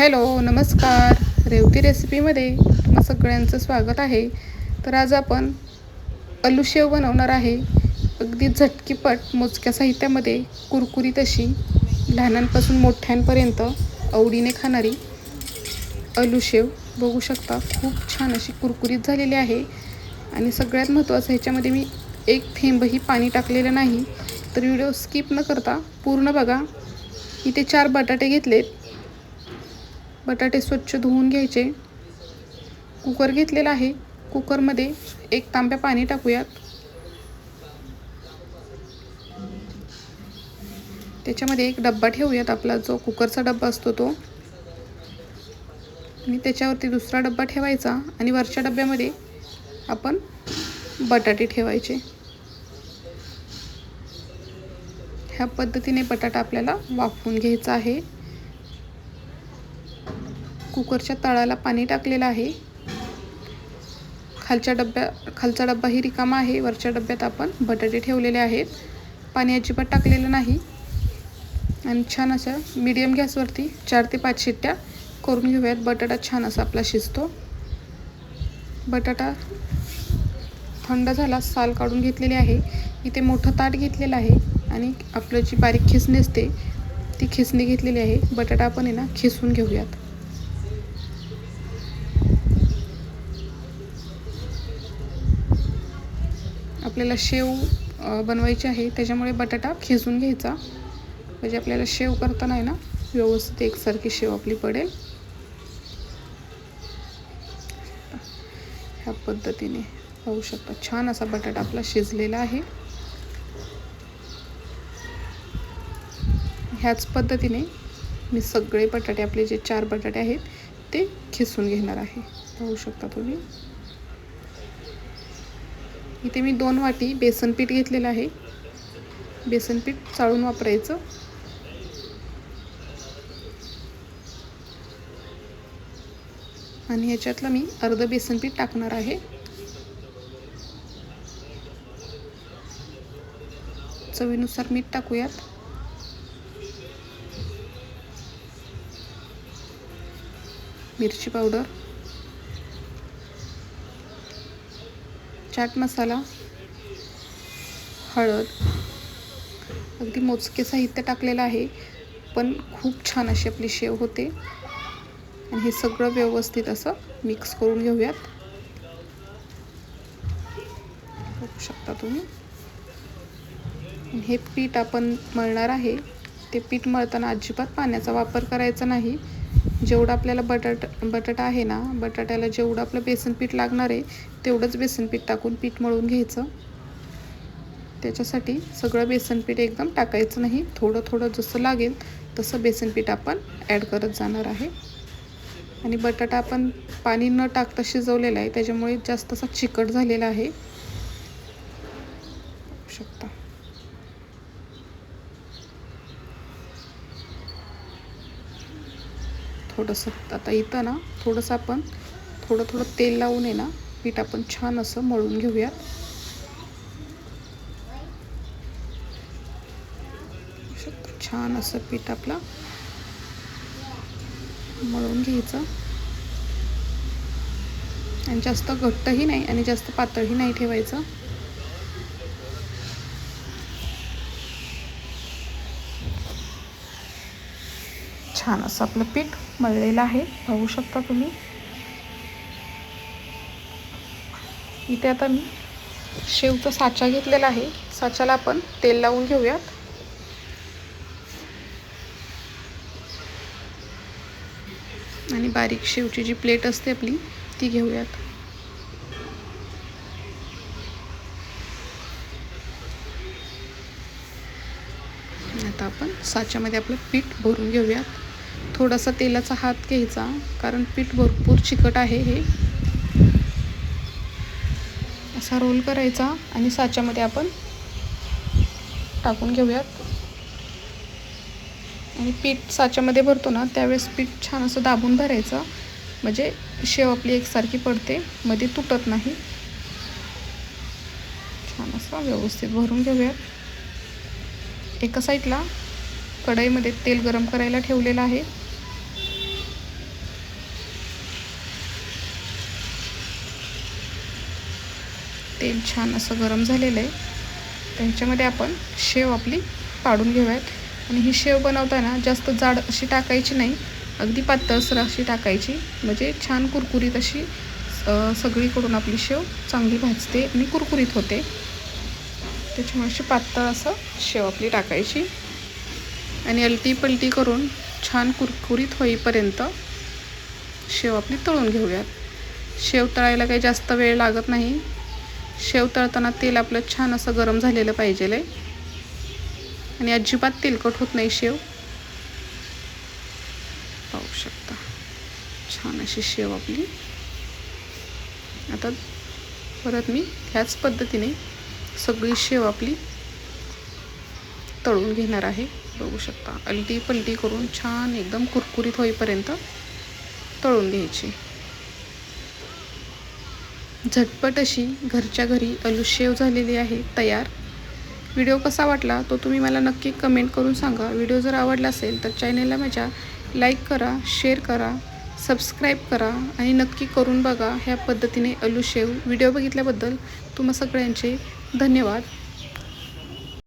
Hello नमस्कार. रेवती रेसिपीमध्ये तुम्हा सगळ्यांचं स्वागत आहे. तर आज आपण आलू शेव बनवणार आहे. अगदी झटकीपट मोजक्या साहित्यामध्ये कुरकुरीत अशी लहानांपासून मोठ्यांपर्यंत आवडीने खाणारी आलू शेव बघू शकता. खूप छान अशी कुरकुरीत झालेली आहे. आणि सगळ्यात महत्त्वाचं ह्याच्यामध्ये मी एक थेंबही पाणी टाकलेलं नाही. तर व्हिडिओ स्किप न करता पूर्ण बघा. इथे चार बटाटे घेतलेत. बटाटे स्वच्छ धुवून घ्यायचे. कुकर घेतलेला आहे. कुकरमध्ये एक तांब्या पाणी टाकूयात. त्याच्यामध्ये एक डब्बा ठेवूयात आपला जो कुकरचा डब्बा असतो तो. आणि त्याच्यावरती दुसरा डब्बा ठेवायचा आणि वरच्या डब्यामध्ये आपण बटाटे ठेवायचे. ह्या पद्धतीने बटाटा आपल्याला वाफवून घ्यायचा आहे. कुकरच्या तळाला पाणी टाकलेलं आहे. खालच्या डब्या खालचा डब्बाही रिकामा आहे. वरच्या डब्यात आपण बटाटे ठेवलेले आहेत. पाणी अजिबात टाकलेलं नाही. आणि छान असं मीडियम गॅसवरती चार ते पाच शिट्ट्या करून घेऊयात. बटाटा छान असा आपला शिजतो. बटाटा थंड झाला साल काढून घेतलेली आहे. इथे मोठं ताट घेतलेलं आहे आणि आपलं जी बारीक खिसणी असते ती खिसणी घेतलेली आहे. बटाटा आपण आहे ना खिसून घेऊयात. आपल्याला शेव बनवायची आहे. त्याच्यामुळे बटाटा खिसून घ्यायचा. म्हणजे आपल्याला शेव करताना आहे ना व्यवस्थित एकसारखी शेव आपली पडेल. ह्या पद्धतीने पाहू शकता. छान असा बटाटा आपला शिजलेला आहे. ह्याच पद्धतीने मी सगळे बटाटे आपले जे चार बटाटे आहेत ते खिसून घेणार आहे. पाहू शकता तुम्ही. इथे मी दोन वाटी बेसन पीठ घेतलेलं आहे. बेसन पीठ चाळून वापरायचं. आणि ह्याच्यातलं मी अर्ध बेसन पीठ टाकणार आहे. चवीनुसार मीठ टाकूयात. मिरची पावडर. चाट मसाला हळद. अगदी मोजके साहित्य टाकलेलं आहे पण खूप छान अशी आपली शेव होते. आणि हे सगळं व्यवस्थित असं मिक्स करून घेऊयात. बघू शकता तुम्ही. हे पीठ आपण मळणार आहे. ते पीठ मळताना अजिबात पाण्याचा वापर करायचा नाही. जेवढं आपल्याला बटाट बटाटा आहे ना बटाट्याला जेवढं आपलं बेसन पीठ लागणार आहे तेवढंच बेसन पीठ टाकून पीठ मळून घ्यायचं. त्याच्यासाठी सगळं बेसन पीठ एकदम टाकायचं नाही. थोडं थोडं जसं लागेल तसं बेसन पीठ आपण ॲड करत जाणार आहे. आणि बटाटा आपण पाणी न टाकता शिजवलेला आहे त्याच्यामुळे जास्त असा चिकट झालेला आहे शकता थोडंसं आता इथं ना थोडंसं आपण थोडं थोडं तेल लावून आहे ना पीठ आपण छान असं मळून घेऊयात. छान असं पीठ आपला मळून घ्यायचं. आणि जास्त घट्टही नाही आणि जास्त पातळही नाही ठेवायचं. छान असं आपलं पीठ मळलेलं आहे. पाहू शकता तुम्ही. इथे आता मी शेवचा साचा घेतलेला आहे. साच्याला आपण तेल लावून घेऊयात. आणि बारीक शेवची जी प्लेट असते आपली ती घेऊयात. आता आपण साच्यामध्ये आपलं पीठ भरून घेऊयात. थोडासा तेलाचा हात घ्यायचा कारण पीठ भरपूर चिकट आहे हे. असा रोल करायचा आणि साच्यामध्ये आपण टाकून घेऊयात. आणि पीठ साच्यामध्ये भरतो ना त्यावेळेस पीठ छान असं दाबून भरायचं. म्हणजे शेव आपली एकसारखी पडते मध्ये तुटत नाही. छान असं व्यवस्थित भरून घेऊयात. एका साईडला कढईमध्ये तेल गरम करायला ठेवलेलं आहे. तेल छान असं गरम झालेलं आहे. त्यांच्यामध्ये आपण शेव आपली पाडून घेऊयात. आणि ही शेव बनवताना जास्त जाड अशी टाकायची नाही. अगदी पातळसर अशी टाकायची. म्हणजे छान कुरकुरीत अशी सगळीकडून आपली शेव चांगली भाजते आणि कुरकुरीत होते. त्याच्यामुळे अशी पातळ असं शेव आपली टाकायची. आणि अलटी पलटी करून छान कुरकुरीत होईपर्यंत शेव आपली तळून घेऊयात. शेव तळायला काही जास्त वेळ लागत नाही. शेव तळताना तेल आपलं छान असं गरम झालेलं पाहिजे आणि अजिबात तेलकट होत नाही शेव. पाहू शकता. छान अशी शेव आपली. आता परत मी ह्याच पद्धतीने सगळी शेव आपली तळून घेणार आहे. बघू शकता. अलटी पलटी करून छान एकदम कुरकुरीत होईपर्यंत तळून घ्यायची. झटपट अशी घरच्या घरी अलू शेव झालेली आहे तयार. व्हिडिओ कसा वाटला तो तुम्ही मला नक्की कमेंट करून सांगा. व्हिडिओ जर आवडला असेल तर चॅनेलला माझ्या लाईक करा शेअर करा सबस्क्राईब करा आणि नक्की करून बघा ह्या पद्धतीने अलू शेव व्हिडिओ बघितल्याबद्दल तुम्हा सगळ्यांचे धन्यवाद.